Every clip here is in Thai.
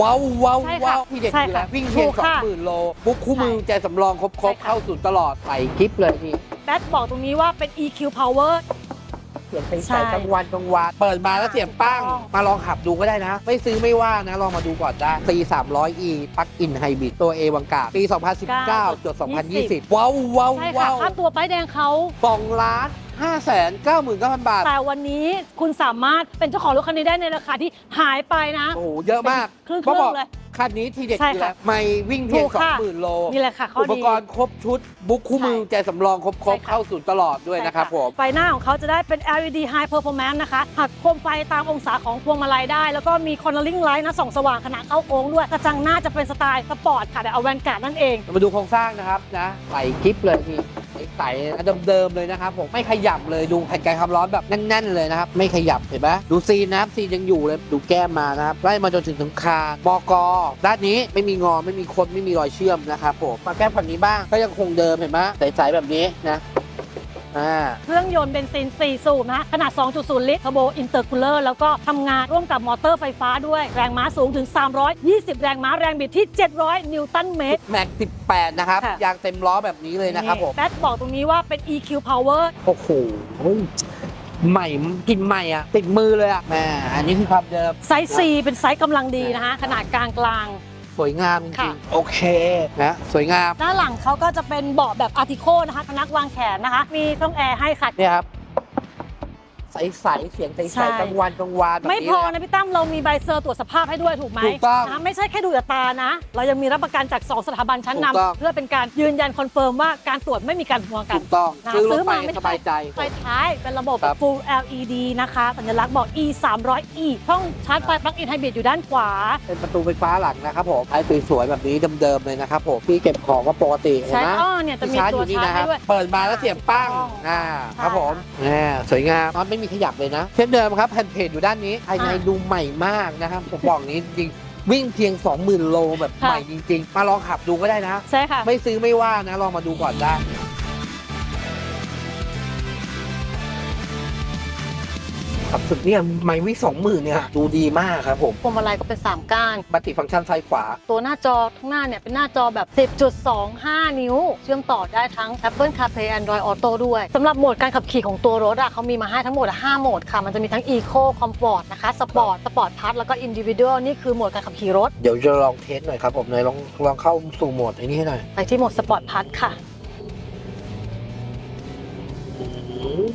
ว้าวว้าวใช่ค่ะว้าวพี่เด็กใช่อยู่แล้วค่ะวิ่งเพียงถูกสองค่ะหมื่นโล บุ๊กคู่มือใช่ใจสำรองครบครบใช่ค่ะ เข้าศูนย์ตลอดใส่คลิปเลยพี่แบทบอกตรงนี้ว่าเป็น EQ Power เสียงใใช่สๆกลางวันกลางวันเปิดมาแล้วเสียงปั้ง ถูกต้อง มาลองขับดูก็ได้นะ ไม่ซื้อไม่ว่านะ ลองมาดูก่อนได้ C 3 0 0 E ปลั๊กอินไฮบริดตัวเอวังกาปี 2019จด2020 ว้าวว้าวใช่ค่ะว้าวค่าตัวป้ายแดงเขา สองล้าน ห้าแสนเก้าหมื่นเก้าพันบาท แต่วันนี้คุณสามารถเป็นเจ้าของรถคันนี้ได้ในราคาที่หายไปนะ โอ้โห เยอะมากครึ่งๆเขาบอกเลยคันนี้ทีเด็ดใช่อยู่ค่ะแล้วไม่วิ่งเพียง ถูกสองค่ะหมื่นโลนี่แหละค่ะข้ออุปดีกรณ์ครบชุด บุ๊กคู่มือใช่ใจสำรองครบครบใช่ค่ะ เข้าศูนย์ตลอดด้วยนะครับผม ไฟหน้าของเขาจะได้เป็น LED High Performance นะคะหักโคมไฟตามองศาของพวงมาลัยได้ แล้วก็มี Cornering Light นะส่องสว่างขณะเข้าโค้งด้วย กระจังหน้าจะเป็นสไตล์สปอร์ตค่ะแต่เอาแวนการ์ดนั่นเอง มาดูโครงสร้างนะครับนะใส่คลิปเลยพี่ ใสเดิมๆเลยนะครับผมไม่ขยับเลยดูแผ่นกันความร้อนแบบแน่นๆเลยนะครับไม่ขยับเห็นไหมดูซีนนะครับซีนยังอยู่เลยดูแก้มมานะครับไล่มาจนถึงถึงคางบกด้านนี้ไม่มีงอไม่มีคดไม่มีรอยเชื่อมนะครับผมมาแก้มฝั่งนี้บ้างก็ยังคงเดิมเห็นไหมใสๆแบบนี้นะ อ่า เครื่องยนต์เบนซิน 4 สูบนะขนาด 2.0 ลิตร Turbo Intercooler แล้วก็ทำงานร่วมกับมอเตอร์ไฟฟ้าด้วย แรงม้าสูงถึง 320 แรงม้าแรงบิดที่ 700 นิวตันเมตร แม็ก 18 นะครับ ค่ะ ยางเต็มล้อแบบนี้เลยนะครับผมแบทบอกตรงนี้ว่าเป็น EQ Power โอ้โหใหม่กลินใหม่อะ ติดมือเลยอะแหม่อันนี้คือความเดิม ไซส์ C เป็นไซส์กำลังดีนะคะขนาดกลางกลาง สวยงามจริค่ะงๆโอเคนะสวยงามๆด้านหลังเขาก็จะเป็นเบาะแบบอาร์ติโคนะคะพนักวางแขนนะคะ มีช่องแอร์ให้ค่ะ เนี่ยครับ ใสๆเสียงใสใช่ ๆกลางวันกลางวานแบบไม่นี้พอเลยนะพี่ตั้มเรามีใบเซอร์ตรวจสภาพให้ด้วยถูกไหมถูกต้องนะไม่ใช่แค่ดูแต่ตานะ เรายังมีรับประกันจาก 2 สถาบันชั้นถูกต้องนำเพื่อเป็นการยืนยันคอนเฟิร์มว่าการตรวจไม่มีการหัวกัถูน กต้องนะซื้อรซื้ถอไปมาไม่สใช่บายใจ ไฟท้ายเป็นระบบ ครับ Full LED นะคะ สัญลักษณ์บอก E 3 0 0 E ช่องชาร์จไฟปลั๊กอินไฮบริดอยู่ด้านขวา เป็นประตูไฟฟ้าหลังนะครับผมไอ้สวยๆแบบนี้เดิมๆเลยนะครับผมที่เก็บของก็ปกติเห็นใช่ไหมอ้อเนี่ยจะมีชาร์จอตัวยู่นี่ชาร์จนะคให้รับด้วย เปิดมาแล้วเสียบปั้งถูกต้อง อ่าใช่ครับผมอ่าสวยงามน็อตไม่มีขยับเลยนะ เช่นเดิมครับแผ่นเพจอยู่ด้านนี้ภายในอ่าดูใหม่มากนะครับผมบอกนี้จริงๆวิ่งเพียง 20,000 โลแบบค่ะใหม่จริง ๆ มาลองขับดูก็ได้นะ ใช่ค่ะ ไม่ซื้อไม่ว่านะ ลองมาดูก่อนได้ ขับสุดเนี่ยไม่วิ่งสองหมื่นเนี่ยดูดีมากครับผมพวงมาลัยก็เป็น 3 ก้านบัตติฟังก์ชันซ้ายขวา ตัวหน้าจอข้างหน้าเนี่ยเป็นหน้าจอแบบ 10.25 นิ้ว เชื่อมต่อได้ทั้ง Apple CarPlay Android Auto ด้วยสำหรับโหมดการขับขี่ของตัวรถอะเขามีมาให้ทั้งหมดอะ5โหมดค่ะ มันจะมีทั้ง Eco Comfort นะคะ Sport Sport Plus แล้วก็ Individual นี่คือโหมดการขับขี่รถ เดี๋ยวจะลองเทสหน่อยครับผมเนยลองลองเข้าสู่โหมดไอ้นี่ให้หน่อยไปที่โหมด Sport Plus ค่ะอืม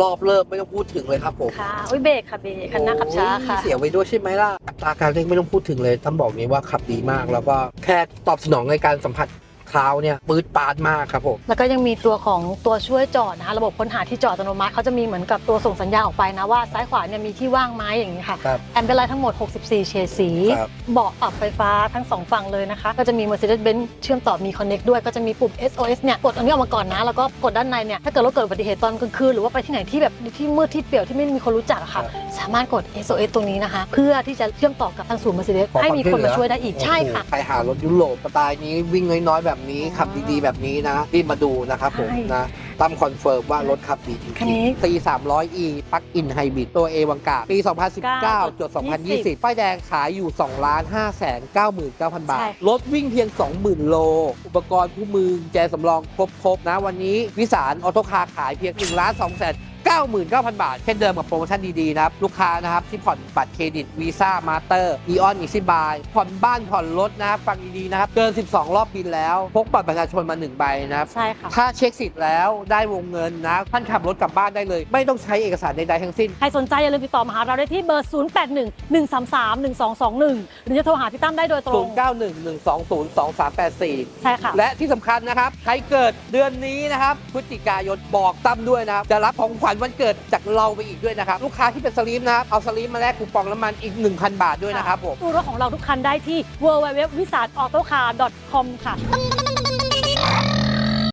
รอบเริ่มไม่ต้องพูดถึงเลยครับผมค่ะอุ้ยเบรกค่ะเบรกคันหน้าขับช้าค่ะโอ้ยเสียไว้ด้วยใช่ไหมล่ะอัตราการเร่งไม่ต้องพูดถึงเลยต้องบอกนี้ว่าขับดีมาก แล้วก็แค่ตอบสนองในการสัมผัส เท้าเนี่ยปื๊ดปาดมากครับผมแล้วก็ยังมีตัวของตัวช่วยจอดนะคะระบบค้นหาที่จอดอัตโนมัติเขาจะมีเหมือนกับตัวส่งสัญญาณออกไปนะว่าซ้ายขวาเนี่ยมีที่ว่างไหมอย่างนี้ค่ะครับ แอมเบลไลท์ทั้งหมด 64 เฉดสี ครับ เบาะปรับไฟฟ้าทั้ง2ฝั่งเลยนะคะ ก็จะมี Mercedes-Benz เชื่อมต่อมี Connect ด้วยก็จะมีปุ่ม SOS เนี่ยกดอันนี้ออกมาก่อนนะ แล้วก็กดด้านในเนี่ยถ้าเกิดเราเกิดอุบัติเหตุตอนกลางคืนหรือว่าไปที่ไหนที่แบบที่มืดที่เปลี่ยวที่ไม่มีคนรู้จักอะค่ะสามารถกด SOS ตรงนี้นะคะ เพื่อที่จะเชื่อมต่อกับทางศูนย์ Mercedes ขอความให้มีคนมาช่วยเหลือช่วยได้อีกใช่ค่ะ โอ้โหใครหารถยุโรปสไตล์นี้วิ่งน้อยๆแบบนี้ขับดีๆ แบบนี้นะ รีบมาดูนะครับผมใช่นะตั้มคอนเฟิร์มว่ารถขับดีจริงคันนี้ ๆ C 3 0 0 E ปลั๊กอินไฮบริดตัว A วังกาปี 2019จด2020 ป้ายแดงขายอยู่2ล้าน5แสน99,000 บาท ใช่ รถวิ่งเพียง 20,000 โล อุปกรณ์คู่มือแจสำรองครบ ๆ นะ วันนี้วิสารออโตคาร์ขายเพียง1ล้าน2แสน 99,000 บาท เช่นเดิมกับโปรโมชั่นดีๆนะครับ ลูกค้านะครับ ที่ผ่อนบัตรเครดิตวีซ่ามาสเตอร์อีออนอีซี่บายผ่อนบ้านผ่อนรถนะครับฟังดีๆนะครับ เกิน 12 รอบบินแล้ว พกบัตรประชาชนมา 1 ใบนะครับ ใช่ค่ะ ถ้าเช็คสิทธิ์แล้วได้วงเงินนะ ท่านขับรถกลับบ้านได้เลย ไม่ต้องใช้เอกสารใดๆทั้งสิ้น ใครสนใจอย่าลืมติดต่อมาหาเราได้ที่เบอร์ 0811331221 หรือจะโทรหาพี่ตั้มได้โดยตรง 0911202384 ใช่ค่ะ และที่สำคัญนะครับ ใครเกิดเดือนนี้นะครับพฤศจิกายนบอกตั้มด้วยนะครับจะรับของขวัญวันเกิดจากเราไปอีกด้วยนะครับ ลูกค้าที่เป็นสลีมนะครับเอาสลีมมาแลกคูปองน้ำมันอีก 1,000 บาทด้วยนะครับผม ดูรถของเราทุกคันได้ที่ www.visarautocar.com ค่ะ